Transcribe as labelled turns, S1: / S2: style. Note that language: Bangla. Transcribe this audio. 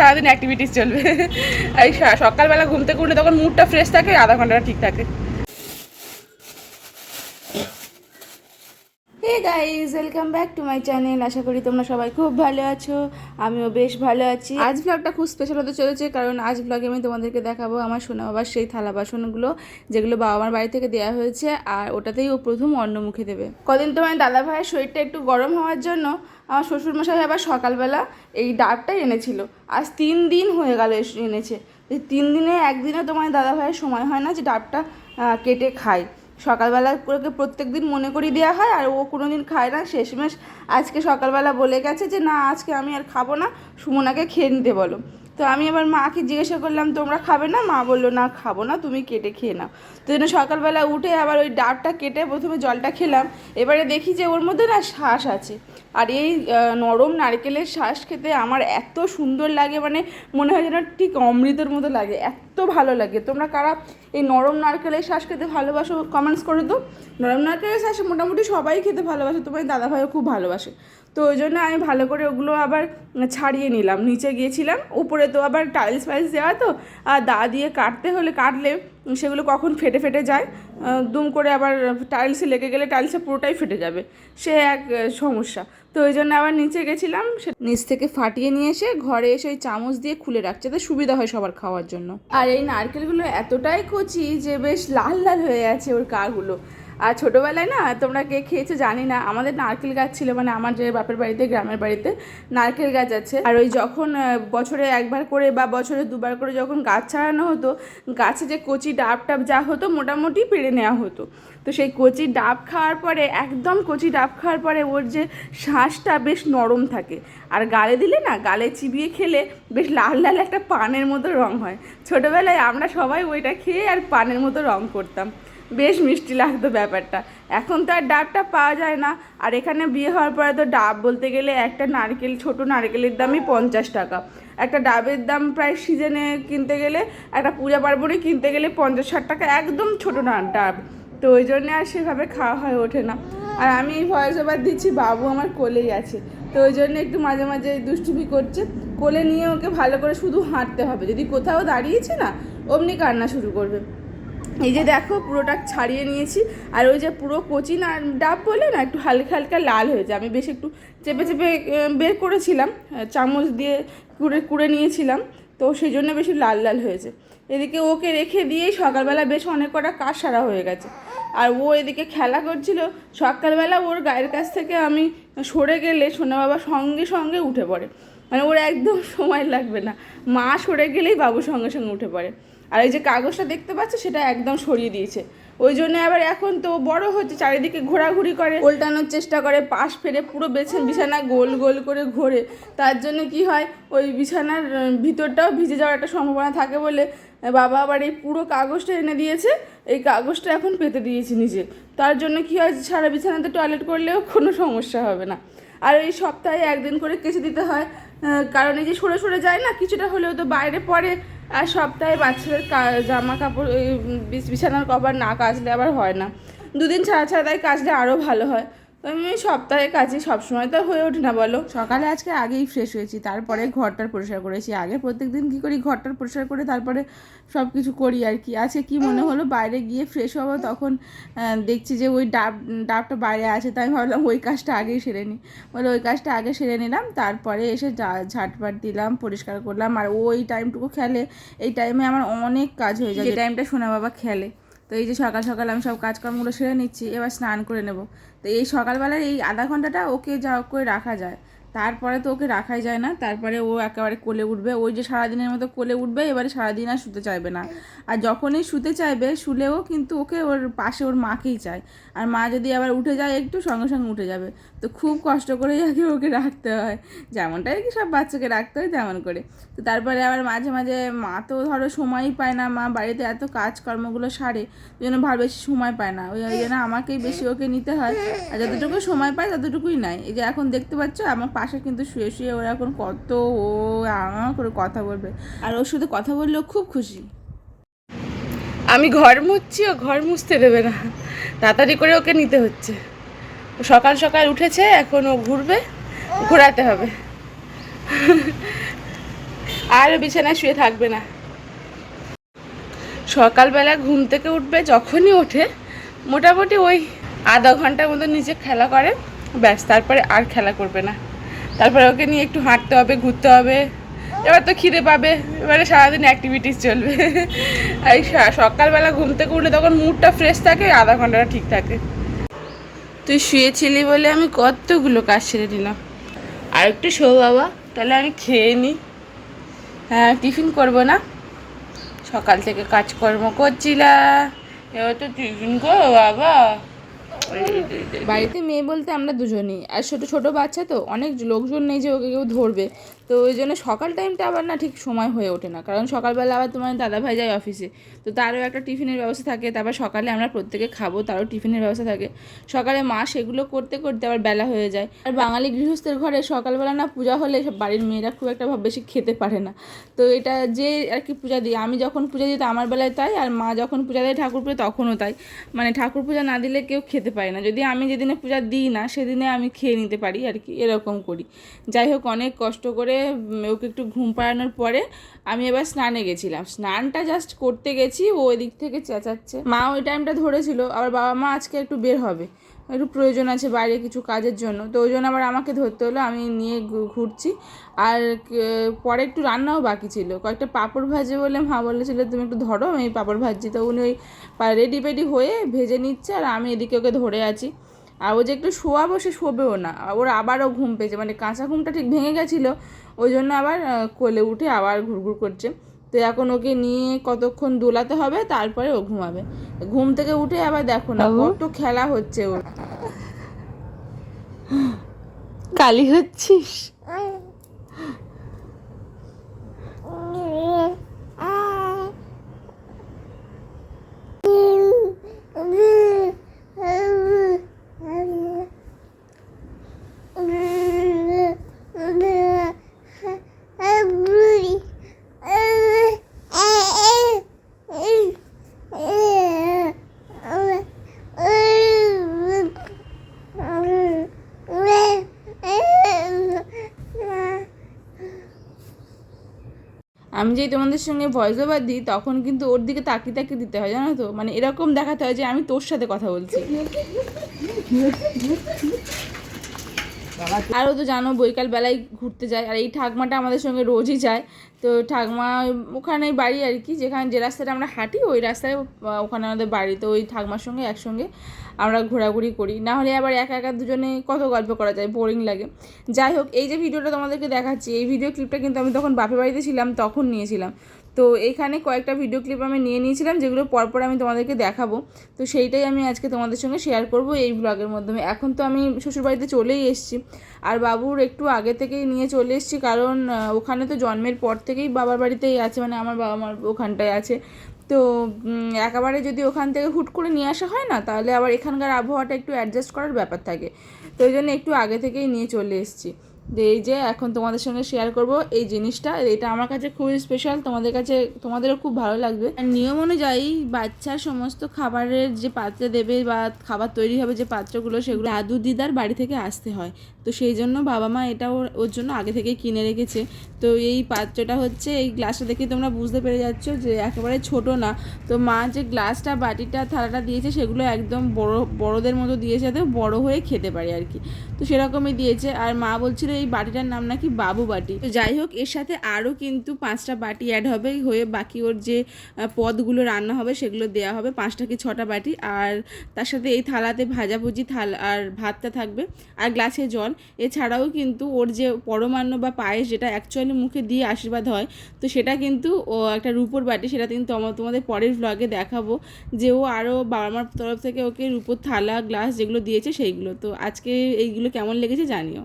S1: সারাদিন অ্যাক্টিভিটিস চলবে। এই সকালবেলা ঘুম থেকে উঠলে তখন মুডটা ফ্রেশ থাকে, আধা ঘন্টাটা ঠিক থাকে। Guys welcome back to my channel আশা করি তোমরা সবাই খুব ভালো আছো, আমিও বেশ ভালো আছি। আজ ব্লগটা খুব স্পেশাল হতে চলেছে, কারণ আজ ব্লগে আমি তোমাদেরকে দেখাবো আমার সোনা বাবার সেই থালা বাসনগুলো, যেগুলো বাবা মার বাড়ি থেকে দেওয়া হয়েছে, আর ওটাতেই ও প্রথম অন্ন মুখে দেবে। কদিন তোমার দাদা ভাইয়ের শরীরটা একটু গরম হওয়ার জন্য আমার শ্বশুরমশাই আবার সকালবেলা এই ডাবটা এনেছিল। আজ তিন দিন হয়ে গেল এনেছে। তিন দিনে একদিনে তোমার দাদা ভাইয়ের সময় হয় না যে ডাবটা কেটে খায়। সকালবেলা করে প্রত্যেক দিন মনে করিয়ে দেওয়া হয়, আর ও কোনো দিন খায় না। শেষমেশ আজকে সকালবেলা বলে গেছে যে, না, আজকে আমি আর খাব না, সুমনাকে খেয়ে নিতে বলো। তো আমি আবার মাকে জিজ্ঞাসা করলাম, তোমরা খাবে না? মা বলল, না, খাব না, তুমি কেটে খেয়ে নাও। তো জন্য সকালবেলা উঠে আবার ওই ডাবটা কেটে প্রথমে জলটা খেলাম। এবারে দেখি যে ওর মধ্যে না শ্বাস আছে। আর এই নরম নারকেলের শ্বাস খেতে আমার এত সুন্দর লাগে মানে মনে হয় যেন ঠিক অমৃতের মতো লাগে। এত ভালো লাগে। তোমরা কারা এই নরম নারকেলের শ্বাস খেতে ভালোবাসো কমেন্টস করে তো নরম নারকেলের শ্বাস মোটামুটি সবাই খেতে ভালোবাসে তোমার দাদাভাইও খুব ভালোবাসে। তো ওই জন্য আমি ভালো করে ওগুলো আবার ছাড়িয়ে নিলাম। নিচে গিয়েছিলাম, উপরে তো আবার টাইলস ফাইলস দেওয়া তো, আর দা দিয়ে কাটতে হলে কাটলে সেগুলো কখন ফেটে ফেটে যায় দুম করে আবার টাইলসে লেগে গেলে টাইলসে পুরোটাই ফেটে যাবে। সে এক সমস্যা। তো ওই জন্য আবার নিচে গেছিলাম, সে নিচ থেকে ফাটিয়ে নিয়ে এসে ঘরে এসে ওই চামচ দিয়ে খুলে রাখছে, যাতে সুবিধা হয় সবার খাওয়ার জন্য। আর এই নারকেলগুলো এতটাই কচি যে বেশ লাল লাল হয়ে আছে ওর কাগুলো। আর ছোটোবেলায় না তোমরা কে খেয়েছো জানি না, আমাদের নারকেল গাছ ছিল মানে আমার যে বাপের বাড়িতে, গ্রামের বাড়িতে নারকেল গাছ আছে। আর ওই যখন বছরে একবার করে বা বছরে দুবার করে যখন গাছ ছাড়ানো হতো, গাছে যে কচি ডাব টাব যা হতো মোটামুটি পেরে নেওয়া হতো। তো সেই কচি ডাব খাওয়ার পরে, একদম কচি ডাব খাওয়ার পরে ওর যে শ্বাসটা বেশ নরম থাকে। আর গালে দিলে না, গালে চিবিয়ে খেলে বেশ লাল লাল একটা পানের মতো রং হয়। ছোটোবেলায় আমরা সবাই ওইটা খেয়ে আর পানের মতো রং করতাম। বেশ মিষ্টি লাগতো ব্যাপারটা। এখন তো আর ডাবটা পাওয়া যায় না। আর এখানে বিয়ে হওয়ার পরে তো ডাব বলতে গেলে একটা নারকেল, ছোট নারকেলের দামই পঞ্চাশ টাকা। একটা ডাবের দাম প্রায় সিজনে কিনতে গেলে, একটা পূজা পার্বণে কিনতে গেলে পঞ্চাশ, ষাট টাকা একদম ছোটো না ডাব। তো ওই জন্যে আর সেভাবে খাওয়া হয়ে ওঠে না। আর আমি ভয়েস ওভার দিচ্ছি, বাবু আমার কোলেই আছে। তো ওই জন্য একটু মাঝে মাঝে দুষ্টুমি করছে। কোলে নিয়ে ওকে ভালো করে শুধু হাঁটতে হবে। যদি কোথাও দাঁড়িয়েছে না, অমনি কান্না শুরু করবে। এই যে দেখো পুরোটা ছাড়িয়ে নিয়েছি, আর ওই যে পুরো কচি না, ডাব বলে না, একটু হালকা হালকা লাল হয়েছে আমি বেশ একটু চেপে চেপে বের করেছিলাম চামচ দিয়ে কুড়ে কুড়ে নিয়েছিলাম, তো সেই জন্য বেশি লাল লাল হয়েছে। এদিকে ওকে রেখে দিয়েই সকালবেলা বেশ অনেক কটা কাজ সারা হয়ে গেছে। আর ও এদিকে খেলা করছিল, সকালবেলা ওর গায়ের কাছ থেকে আমি সরে গেলে সোনা বাবা সঙ্গে সঙ্গে উঠে পড়ে। মানে ওর একদম সময় লাগবে না, মা সরে গেলেই বাবু সঙ্গে সঙ্গে উঠে পড়ে। আর এই যে কাগজটা দেখতে পাচ্ছ, সেটা একদম সরিয়ে দিয়েছে। ওই জন্য আবার এখন তো বড় হচ্ছে, চারিদিকে ঘোরাঘুরি করে। উল্টানোর চেষ্টা করে, পাশ ফেরে পুরো বেছে বিছানা গোল গোল করে ঘোরে। তার জন্য কি হয়, ওই বিছানার ভিতরটাও ভিজে যাওয়ার একটা সম্ভাবনা থাকে বলে বাবা আবার এই পুরো কাগজটা এনে দিয়েছে, এই কাগজটা এখন পেতে দিয়েছি নিজে। তার জন্য কি হয়, সারা বিছানাতে টয়লেট করলেও কোনো সমস্যা হবে না। আর এই সপ্তাহে একদিন করে কেচে দিতে হয় কারণ এই যে সরে সরে যায় না, কিছুটা হলেও তো বাইরে পড়ে আর সপ্তাহে বাচ্চাদের জামা কাপড় বিছানার কভার না কাচলে আবার হয় না। দুদিন ছাড়া ছাড়া তাই কাচলে আরও ভালো হয়। আমি সপ্তাহে কাচি সবসময় তো হয়ে ওঠে না বলো। সকালে আজকে আগেই ফ্রেশ হয়েছি তারপরে ঘরটার পরিষ্কার করেছি। আগে প্রত্যেক দিন কী করি ঘরটার পরিষ্কার করে তারপরে সব কিছু করি আর কি। আজকে কি মনে হলো বাইরে গিয়ে ফ্রেশ হব তখন দেখছি যে ওই ডাব ডাবটা বাইরে আছে তাই আমি ভাবলাম ওই কাজটা আগেই সেরে নিই বলে ওই কাজটা আগে সেরে নিলাম তারপরে এসে ঝাঁটপাট দিলাম পরিষ্কার করলাম। আর ওই টাইমটুকু খেলে এই টাইমে আমার অনেক কাজ হয়ে যায়। যে টাইমটা সোনা বাবা খেলে। তো এই যে সকাল সকাল আমি সব কাজকর্মগুলো সেরে নিচ্ছি, এবার স্নান করে নেব। তো এই সকালবেলার এই আধা ঘন্টাটা ওকে যা করে রাখা যায়। তারপরে তো ওকে রাখাই যায় না, তারপরে ও একেবারে কোলে উঠবে। ওই যে সারাদিনের মতো কোলে উঠবে, এবারে সারাদিন আর শুতে চাইবে না। আর যখনই শুতে চাইবে, শুলেও কিন্তু ওকে ওর পাশে ওর মাকেই চায়। আর মা যদি আবার উঠে যায়, একটু সঙ্গে সঙ্গে উঠে যাবে। তো খুব কষ্ট করেই আগে ওকে রাখতে হয়। যেমনটা আর কি সব বাচ্চাকে রাখতে হয়, তেমন করে। তো তারপরে আবার মাঝে মাঝে মা তো ধরো সময়ই পায় না, মা বাড়িতে এত কাজকর্মগুলো সারে, ওই জন্য ভালো বেশি সময় পায় না। ওই জন্য আমাকেই বেশি ওকে নিতে হয়। আর যতটুকু সময় পায়, ততটুকুই নাই এই যে এখন দেখতে পাচ্ছ, আমার পাশে কিন্তু শুয়ে শুয়ে ওরা এখন কত ও আ করে কথা বলবে। আর ওর শুধু কথা বললেও খুব খুশি। আমি ঘর মুছছি, ও ঘর মুছতে দেবে না। তাড়াতাড়ি করে ওকে নিতে হচ্ছে। সকাল সকাল উঠেছে, এখন ও ঘুরবে, ঘোরাতে হবে। আর বিছানায় শুয়ে থাকবে না। সকালবেলা ঘুম থেকে উঠবে, যখনই ওঠে, মোটামুটি ওই আধা ঘণ্টার মতো নিজে খেলা করে, ব্যাস, তারপরে আর খেলা করবে না। তারপরে ওকে নিয়ে একটু হাঁটতে হবে, ঘুরতে হবে। এবার তো খিদে পাবে, এবারে সারাদিন অ্যাক্টিভিটিস চলবে। এই সকালবেলা ঘুম থেকে উঠলে তখন মুডটা ফ্রেশ থাকে, আধা ঘন্টাটা ঠিক থাকে। তুই শুয়েছিলি বলে আমি কতগুলো কাজ সেরে নিলাম। আর একটু শো বাবা, তাহলে আমি খেয়ে নিই হ্যাঁ টিফিন করব না। সকাল থেকে কাজকর্ম করছিলা। এবার তো টিফিন করো বাবা। বাড়িতে মেয়ে বলতে আমরা দুজনেই। আর ছোটো ছোটো বাচ্চা তো অনেক লোকজন নেই যে ওকে কেউ ধরবে। তো ওই জন্য সকাল টাইমটা আবার না ঠিক সময় হয়ে ওঠে না। কারণ সকালবেলা আবার তোমার দাদা ভাই যায় অফিসে তো তারও একটা টিফিনের ব্যবস্থা থাকে, তারপর সকালে আমরা প্রত্যেকে খাব, তারও টিফিনের ব্যবস্থা থাকে। সকালে মা সেগুলো করতে করতে আবার বেলা হয়ে যায়। আর বাঙালি গৃহস্থের ঘরে সকালবেলা না পূজা হলে বাড়ির মেয়েরা খুব একটা ভাব বেশি খেতে পারে না। তো এটা যে আর কি পূজা দিই, আমি যখন পূজা দিই তো আমার বেলায় তাই, আর মা যখন পূজা দেয় ঠাকুর পুজো তখনও তাই। মানে ঠাকুর পূজা না দিলে কেউ খেতে পারে না। যদি আমি যেদিনে পূজা দিই না, সেদিনে আমি খেয়ে নিতে পারি আর কি, এরকম করি। যাই হোক, অনেক কষ্ট করে ওকে একটু ঘুম পাড়ানোর পরে আমি এবার স্নানে গেছিলাম। স্নানটা জাস্ট করতে গেছি, ও ওই দিক থেকে চেঁচাচ্ছে। মা ওই টাইমটা ধরেছিল, আবার বাবা মা আজকে একটু বের হবে। একটু প্রয়োজন আছে বাইরে কিছু কাজের জন্য। তো ওই জন্য আবার আমাকে ধরতে হলো, আমি নিয়ে ঘুরছি। আর পরে একটু রান্নাও বাকি ছিল। কয়েকটা পাঁপড় ভাজে বলে মা বলেছিল, তুমি একটু ধরো, আমি পাঁপড় ভাজছি। তো উনি ওই রেডি পেডি হয়ে ভেজে নিচ্ছে, আর আমি এদিকে ওকে ধরে আছি। আর ও যে একটু শোয়াবো, সে শোবেও না। ওর আবারও ঘুম পেয়েছে। মানে কাঁচা ঘুমটা ঠিক ভেঙে গেছিল ওই জন্য আবার কোলে উঠে আবার ঘুরঘুর করছে। তো এখন ওকে নিয়ে কতক্ষণ দোলাতে হবে তারপরে ও ঘুমাবে। ঘুম থেকে উঠে আবার দেখো না কত খেলা হচ্ছে ওর। কালি হচ্ছিস? আমি যেই তোমাদের সঙ্গে ভয়েস ওভার দিই, তখন কিন্তু ওর দিকে তাকিয়ে তাকিয়ে দিতে হয়, জানো তো? মানে এরকম দেখাতে হয় যে আমি তোর সাথে কথা বলছি। আরও তো জানো বৈকাল বেলায় ঘুরতে যায়, আর এই ঠাকমাটা আমাদের সঙ্গে রোজই যায়। তো ঠাকমা ওখানে বাড়ি আর কি, যেখানে যে রাস্তাটা আমরা হাঁটি, ওই রাস্তায় ওখানে আমাদের বাড়ি। তো ওই ঠাকমার সঙ্গে একসঙ্গে আমরা ঘোরাঘুরি করি। না হলে আবার একা একা দুজনে কত গল্প করা যায়, বোরিং লাগে। যাই হোক, এই যে ভিডিওটা তোমাদেরকে দেখাচ্ছি, এই ভিডিও ক্লিপটা কিন্তু আমি তখন বাপের বাড়িতে ছিলাম, তখন নিয়েছিলাম। তো এখানে কয়েকটা ভিডিও ক্লিপ আমি নিয়ে নিয়েছিলাম, যেগুলো পরপর আমি তোমাদেরকে দেখাবো। তো সেইটাই আমি আজকে তোমাদের সঙ্গে শেয়ার করব এই ব্লগের মাধ্যমে। এখন তো আমি শ্বশুরবাড়িতে চলেই এসেছি। আর বাবুর একটু আগে থেকেই নিয়ে চলে এসেছি, কারণ ওখানে তো জন্মের পর থেকেই বাবার বাড়িতেই আছে মানে আমার বাবা মার ওখানটায় আছে। তো একেবারে যদি ওখান থেকে হুট করে নিয়ে আসা হয় না, তাহলে আবার এখানকার আবহাওয়াটা একটু অ্যাডজাস্ট করার ব্যাপার থাকে। তো ওই জন্য একটু আগে থেকেই নিয়ে চলে এসেছি। যে এই যে এখন তোমাদের সঙ্গে শেয়ার করব এই জিনিসটা। এটা আমার কাছে খুবই স্পেশাল তোমাদের কাছে, তোমাদেরও খুব ভালো লাগবে। নিয়ম অনুযায়ী বাচ্চার সমস্ত খাবারের যে পাত্রে দেবে বা খাবার তৈরি হবে যে পাত্রগুলো, সেগুলো দাদু দিদার বাড়ি থেকে আসতে হয়। তো সেই জন্য বাবা মা এটা ওর ওর জন্য আগে থেকেই কিনে রেখেছে। তো এই পাত্রটা হচ্ছে, এই গ্লাসটা দেখে তোমরা বুঝতে পেরে যাচ্ছ যে একেবারে ছোট না। তো মা যে গ্লাসটা, বাটিটা, থালাটা দিয়েছে, সেগুলো একদম বড়, বড়দের মতো দিয়েছে যাতে বড় হয়ে খেতে পারে আর কি। তো সেরকমই দিয়েছে। আর মা বলছিল এই বাটিটার নাম নাকি বাবু বাটি। তো যাই হোক, এর সাথে আরও কিন্তু পাঁচটা বাটি অ্যাড হবে। হয়ে বাকি ওর যে পদগুলো রান্না হবে, সেগুলো দেওয়া হবে, পাঁচটা কি ছটা বাটি। আর তার সাথে এই থালাতে ভাজাভুজি থালা, আর ভাতটা থাকবে। আর গ্লাসে জল। এছাড়াও কিন্তু ওর যে পরমান্ন বা পায়েস যেটা অ্যাকচুয়ালি মুখে দিয়ে আশীর্বাদ হয়, তো সেটা কিন্তু ও একটা রূপোর বাটি, সেটা কিন্তু তোমা- তোমাদের পরের ব্লগে দেখাবো। যে ও আরও বাবা মার তরফ থেকে ওকে রূপোর থালা, গ্লাস যেগুলো দিয়েছে সেইগুলো। তো আজকে এইগুলো কেমন লেগেছে জানিও।